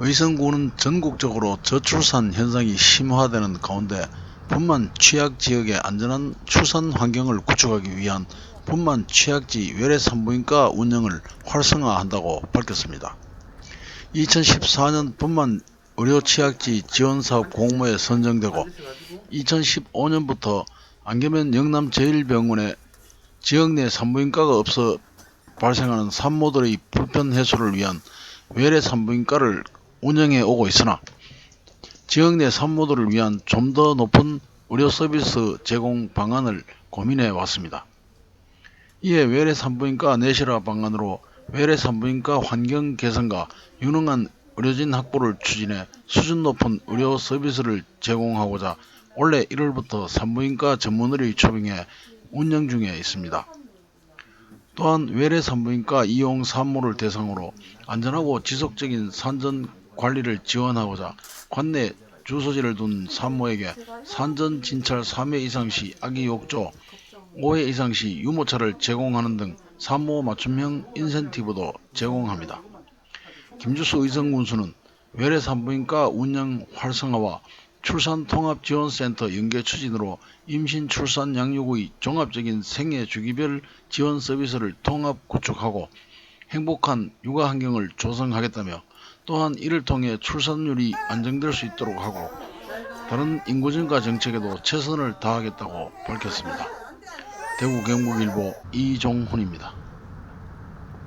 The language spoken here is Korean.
의성구는 전국적으로 저출산 현상이 심화되는 가운데 분만 취약 지역의 안전한 출산 환경을 구축하기 위한 분만 취약지 외래 산부인과 운영을 활성화한다고 밝혔습니다. 2014년 분만 의료 취약지 지원사업 공모에 선정되고 2015년부터 안계면 영남제일병원에 지역 내 산부인과가 없어 발생하는 산모들의 불편 해소를 위한 외래 산부인과를 운영해 오고 있으나 지역 내 산모들을 위한 좀 더 높은 의료 서비스 제공 방안을 고민해 왔습니다. 이에 외래 산부인과 내실화 방안으로 외래 산부인과 환경 개선과 유능한 의료진 확보를 추진해 수준 높은 의료 서비스를 제공하고자 올해 1월부터 산부인과 전문의를 초빙해 운영 중에 있습니다. 또한 외래 산부인과 이용 산모를 대상으로 안전하고 지속적인 산전 관리를 지원하고자 관내 주소지를 둔 산모에게 산전 진찰 3회 이상 시 아기 욕조, 5회 이상 시 유모차를 제공하는 등 산모 맞춤형 인센티브도 제공합니다. 김주수 의성군수는 외래 산부인과 운영 활성화와 출산 통합 지원센터 연계 추진으로 임신 출산 양육의 종합적인 생애 주기별 지원 서비스를 통합 구축하고 행복한 육아 환경을 조성하겠다며 또한 이를 통해 출산율이 안정될 수 있도록 하고 다른 인구 증가 정책에도 최선을 다하겠다고 밝혔습니다. 대구 경북일보 이종훈입니다.